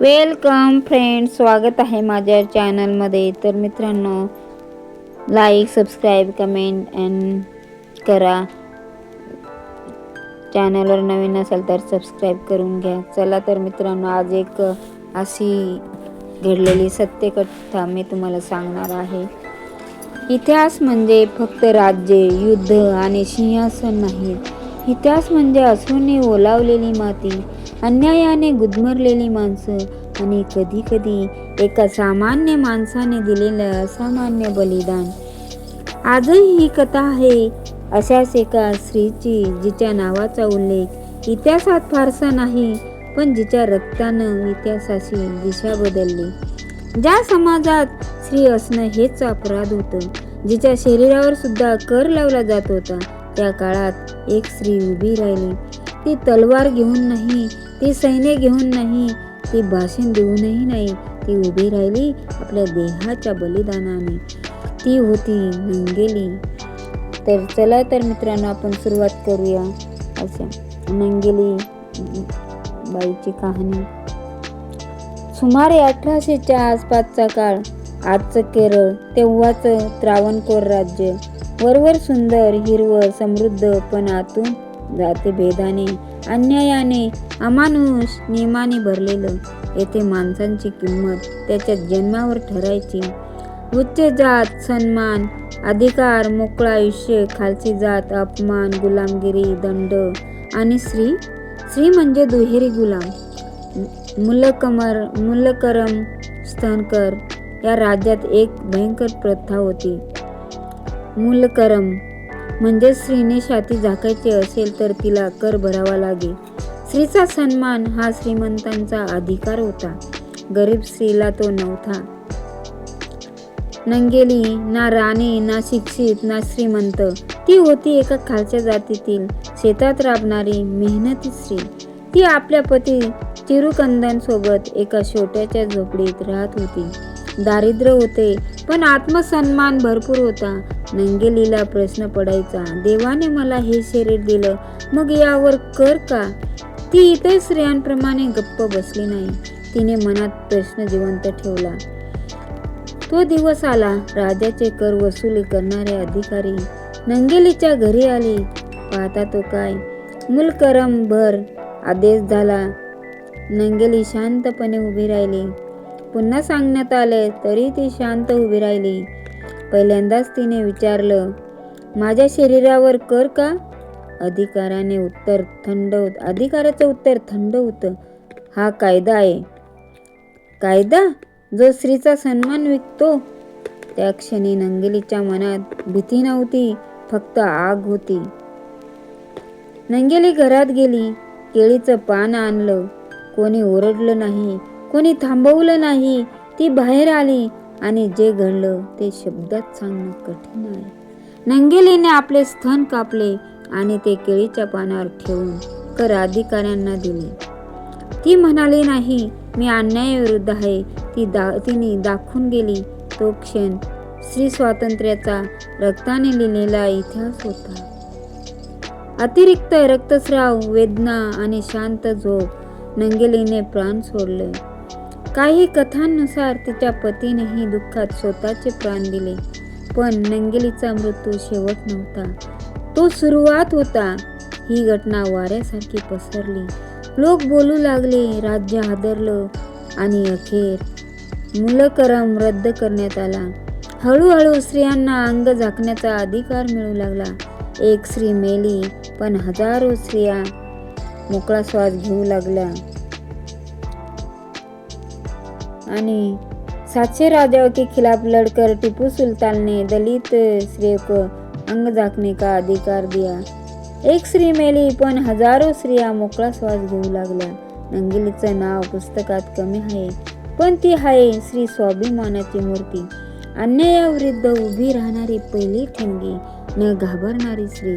Welcome friend स्वागत आहे माझ्या चॅनलमध्ये. तर मित्रांनो लाईक सबस्क्राईब कमेंट अँड करा. चॅनलवर नवीन असाल तर सबस्क्राईब करून घ्या. चला तर मित्रांनो आज एक अशी घडलेली सत्यकथा मी तुम्हाला सांगणार आहे. इतिहास म्हणजे फक्त राज्य युद्ध आणि सिंहासन नाहीत इतिहास म्हणजे असूनही ओलावलेली माती. अन्यायाने गुदमरलेली माणसं आणि कधी कधी एका सामान्य माणसाने दिलेलं असामान्य बलिदान. आजही ही कथा आहे. अशाच एका स्त्रीची जिच्या नावाचा उल्लेख इतिहासात फारसा नाही पण जिच्या रक्तानं इतिहासाची दिशा बदलली. ज्या समाजात स्त्री असणं हेच अपराध होतं जिच्या शरीरावर सुद्धा कर लावला जात होता त्या काळात एक स्त्री उभी राहिली. ती तलवार घेऊन नाही ती सैन्य घेऊन नाही ती भाषण देऊनही नाही. ती उभी राहिली आपल्या देहाच्या बलिदानाने. ती होती नंगेली. तर चला तर मित्रांनो आपण सुरुवात करूया. अशा नंगेली बाईची कहाणी. सुमारे अठराशेच्या आसपासचा काळ. आजचं केरळ तेव्हाचं त्रावणकोर राज्य. वरवर सुंदर हिरवं समृद्ध पण आतून जातीभेदाने अन्यायाने. अमानुष नियमाने भरलेलं. येथे माणसांची किंमत त्याच्या जन्मावर ठरायची. उच्च जात सन्मान अधिकार मोकळं आयुष्य खालची जात अपमान गुलामगिरी दंड आणि स्त्री. स्त्री म्हणजे दुहेरी गुलाम. मुलकमर मुलकरम स्तनकर. या राज्यात एक भयंकर प्रथा होती. मुलकरम. म्हणजे स्त्रीने छाती झाकायची असेल तर तिला कर भरावा लागे. स्त्रीचा सन्मान हा श्रीमंतांचा अधिकार होता. गरीब स्त्रीला तो नव्हता. नंगेली ना राणी ना शिक्षित ना श्रीमंत. ती होती एका खालच्या जातीतील शेतात राबणारी मेहनती स्त्री. ती आपल्या पती चिरुकंदन सोबत एका छोट्याच्या झोपडीत राहत होती. दारिद्र्य होते पण आत्मसन्मान भरपूर होता. नंगेलीला प्रश्न पडायचा. देवाने मला हे शरीर दिलं. मग यावर कर का? ती इतर स्त्रियांप्रमाणे गप्प बसली नाही. तिने मनात प्रश्न जिवंत ठेवला. तो दिवस आला. राजाचे कर वसुली करणारे अधिकारी. नंगेलीच्या घरी आले. पाहता तो काय? मुलकरम भर आदेश झाला. नंगेली शांतपणे उभी राहिली. पुन्हा सांगण्यात आले तरी ती शांत उभी राहिली. पहिल्यांदाच तिने विचारलं माझ्या शरीरावर कर का? अधिकाराने उत्तर थंड होत. अधिकाराचं उत्तर थंड होतं. हा कायदा आहे. कायदा? जो स्त्रीचा सन्मान विकतो. त्या क्षणी नंगेलीच्या मनात भीती नव्हती फक्त आग होती. नंगेली घरात गेली केळीचं पान आणलं. कोणी ओरडलं नाही कोणी थांबवलं नाही ती बाहेर आली. आणि जे घडलं ते शब्दात सांगणं कठीण आहे. नंगेलीने आपले स्थन कापले आणि ते केळीच्या पानावर ठेवून कर अधिकाऱ्यांना दिले. ती म्हणाली नाही मी अन्यायाविरुद्ध आहे. ती दा तिने दाखवून गेली. तो क्षण स्त्री स्वातंत्र्याचा रक्ताने लिहिलेला इतिहास होता. अतिरिक्त रक्तस्राव वेदना आणि शांत झोप नंगेलीने प्राण सोडले. काही कथांनुसार तिच्या पतीनेही दुःखात स्वतःचे प्राण दिले. पण नंगेलीचा मृत्यू शेवट नव्हता. तो सुरुवात होता. ही घटना वाऱ्यासारखी पसरली. लोक बोलू लागले राज्य हादरलं आणि अखेर मुलकरम रद्द करण्यात आला. हळूहळू स्त्रियांना अंग झाकण्याचा अधिकार मिळू लागला. एक स्त्री मेली पण हजारो स्त्रिया मोकळा श्वास घेऊ लागल्या. आणि सातशे राजाओं के खिलाफ लड़कर टिपू सुल्तान ने दलित स्त्री को अंग झाकने का अधिकार दिया? एक स्त्री मेली पण हजारो स्त्रिया मोकळा श्वास घेऊ लागल्या. नंगिलीचं नाव पुस्तकात कमी आहे पण ती आहे श्री स्वाभिमानाची मूर्ती. अन्यायाविरुद्ध उभी राहणारी पहिली ठिणगी न घाबरणारी स्त्री.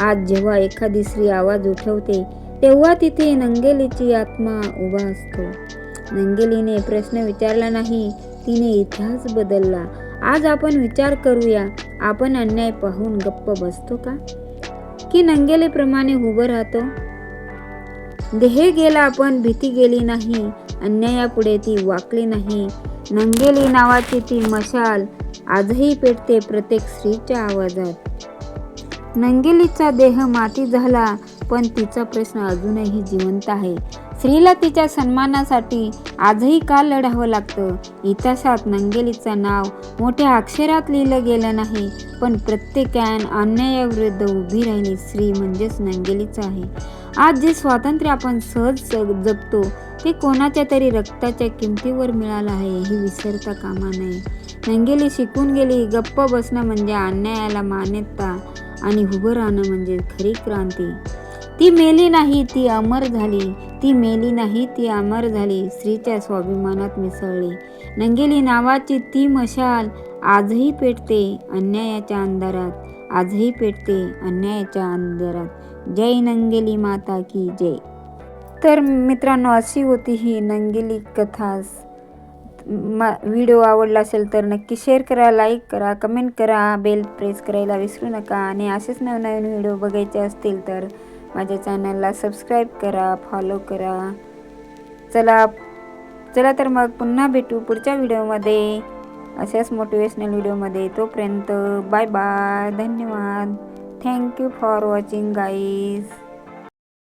आज जेव्हा एखादी स्त्री आवाज उठवते तेव्हा तिथे नंगेलीची आत्मा उभा असतो. नंगेलीने प्रश्न विचारला नाही. तिने इतिहास बदलला. आज आपण विचार करूया आपण अन्याय पाहून गप्प बसतो का? की नंगेलीप्रमाणे उभं राहतो? देह गेला पण भीती गेली नाही अन्यायापुढे ती वाकली नाही. नंगेली नावाची ती मशाल आजही पेटते प्रत्येक स्त्रीच्या आवाजात. नंगेलीचा देह माती झाला पण तिचा प्रश्न अजूनही जिवंत आहे. स्त्रीला तिच्या सन्मानासाठी आजही का लढावं लागतं? इतिहासात नंगेलीचं नाव मोठ्या अक्षरात लिहिलं गेलं नाही पण प्रत्येकान अन्यायाविरुद्ध उभी राहिली स्त्री म्हणजेच नंगेलीच आहे. आज जे स्वातंत्र्य आपण सहज स- जगतो ते कोणाच्या तरी रक्ताच्या किमतीवर मिळालं आहे हे विसरता कामा नये. नंगेली शिकून गेली गप्प बसणं म्हणजे अन्यायाला मान्यता आणि उभं राहणं म्हणजे खरी क्रांती. ती मेली नाही ती अमर झाली. ती मेली नाही ती अमर झाली स्त्रीच्या स्वाभिमानात मिसळली. नंगेली नावाची ती मशाल आजही पेटते अन्यायाच्या अंधारात आजही पेटते अन्यायाच्या अंधारात. जय नंगेली माता की जय. तर मित्रांनो अशी होती ही नंगेली कथा. म व्हिडिओ आवडला असेल तर नक्की शेअर करा लाईक करा कमेंट करा बेल प्रेस करायला विसरू नका. आणि असेच नवनवीन व्हिडिओ बघायचे असतील तर माझ्या चॅनलला सबस्क्राईब करा फॉलो करा. चला चला तर मग पुन्हा भेटू पुढच्या व्हिडिओमध्ये. अशाच मोटिवेशनल व्हिडिओमध्ये. तोपर्यंत बाय बाय धन्यवाद thank you for watching guys